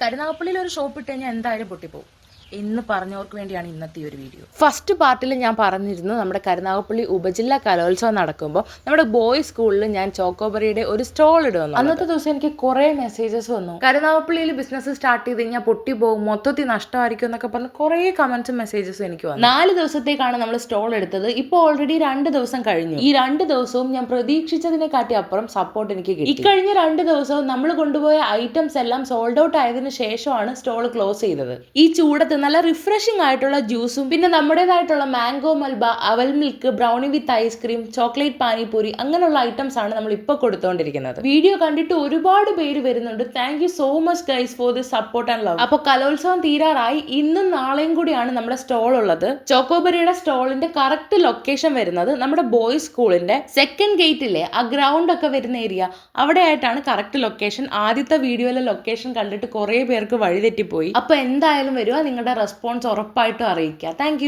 കരുനാഗപ്പള്ളിയിൽ ഒരു ഷോപ്പ് ഇട്ട് കഴിഞ്ഞാൽ എന്തായാലും പൊട്ടിപ്പോവും. എന്ന് പറഞ്ഞവർക്ക് വേണ്ടിയാണ് ഇന്നത്തെ ഒരു വീഡിയോ. ഫസ്റ്റ് പാർട്ടിൽ ഞാൻ പറഞ്ഞിരുന്നു നമ്മുടെ കരുനാഗപ്പള്ളി ഉപജില്ലാ കലോത്സവം നടക്കുമ്പോൾ നമ്മുടെ ബോയ്സ് സ്കൂളിൽ ഞാൻ ചോക്കോബറിയുടെ ഒരു സ്റ്റോൾ ഇടുന്നു അന്നത്തെ ദിവസം എനിക്ക് കുറേ മെസ്സേജസ് വന്നു. കരുനാഗപ്പള്ളിയിൽ ബിസിനസ് സ്റ്റാർട്ട് ചെയ്ത് കഴിഞ്ഞാൽ പൊട്ടി പോകും മൊത്തത്തിൽ നഷ്ടമായിരിക്കും എന്നൊക്കെ പറഞ്ഞ് കുറേ കമന്റ്സും മെസ്സേജസും എനിക്ക് വന്നു. നാല് ദിവസത്തേക്കാണ് നമ്മൾ സ്റ്റോൾ എടുത്തത്. ഇപ്പോൾ ഓൾറെഡി രണ്ട് ദിവസം കഴിഞ്ഞു. ഈ രണ്ട് ദിവസവും ഞാൻ പ്രതീക്ഷിച്ചതിനെക്കാട്ടി അപ്പുറം സപ്പോർട്ട് എനിക്ക് കിട്ടി. ഇക്കഴിഞ്ഞ രണ്ട് ദിവസവും നമ്മൾ കൊണ്ടുപോയ ഐറ്റംസ് എല്ലാം സോൾഡ് ഔട്ട് ആയതിനു ശേഷമാണ് സ്റ്റോൾ ക്ലോസ് ചെയ്തത്. ഈ ചൂടത്ത് നല്ല റിഫ്രഷിംഗ് ആയിട്ടുള്ള ജ്യൂസും പിന്നെ നമ്മുടേതായിട്ടുള്ള മാംഗോ മൽബ അവൽ milk brownie with ice cream chocolate panipuri അങ്ങനെയുള്ള ഐറ്റംസ് ആണ് നമ്മൾ ഇപ്പോൾ കൊടുത്തുകൊണ്ടിരിക്കുന്നത് വീഡിയോ കണ്ടിട്ട് ഒരുപാട് പേര് വരുന്നുണ്ട്. Thank so much guys for the support and love അപ്പോൾ കലോത്സവം തീരാറായി. ഇന്നും നാളെയും കൂടിയാണ് നമ്മുടെ സ്റ്റോൾ ഉള്ളത്. ചോക്കോബറിയുടെ സ്റ്റോളിന്റെ കറക്റ്റ് ലൊക്കേഷൻ വരുന്നത് നമ്മുടെ ബോയ്സ് സ്കൂളിന്റെ സെക്കൻഡ് ഗേറ്റിലെ ആ ഗ്രൗണ്ട് ഒക്കെ വരുന്ന ഏരിയ അവിടെ ആയിട്ടാണ് കറക്റ്റ് ലൊക്കേഷൻ ആദ്യത്തെ വീഡിയോയിലെ ലൊക്കേഷൻ കണ്ടിട്ട് കുറേ പേർക്ക് വഴിതെറ്റിപ്പോയി. അപ്പോൾ എന്തായാലും വരുക നിങ്ങളുടെ റെസ്പോൺസ് ഉറപ്പായിട്ടും അറിയിക്കുക. താങ്ക്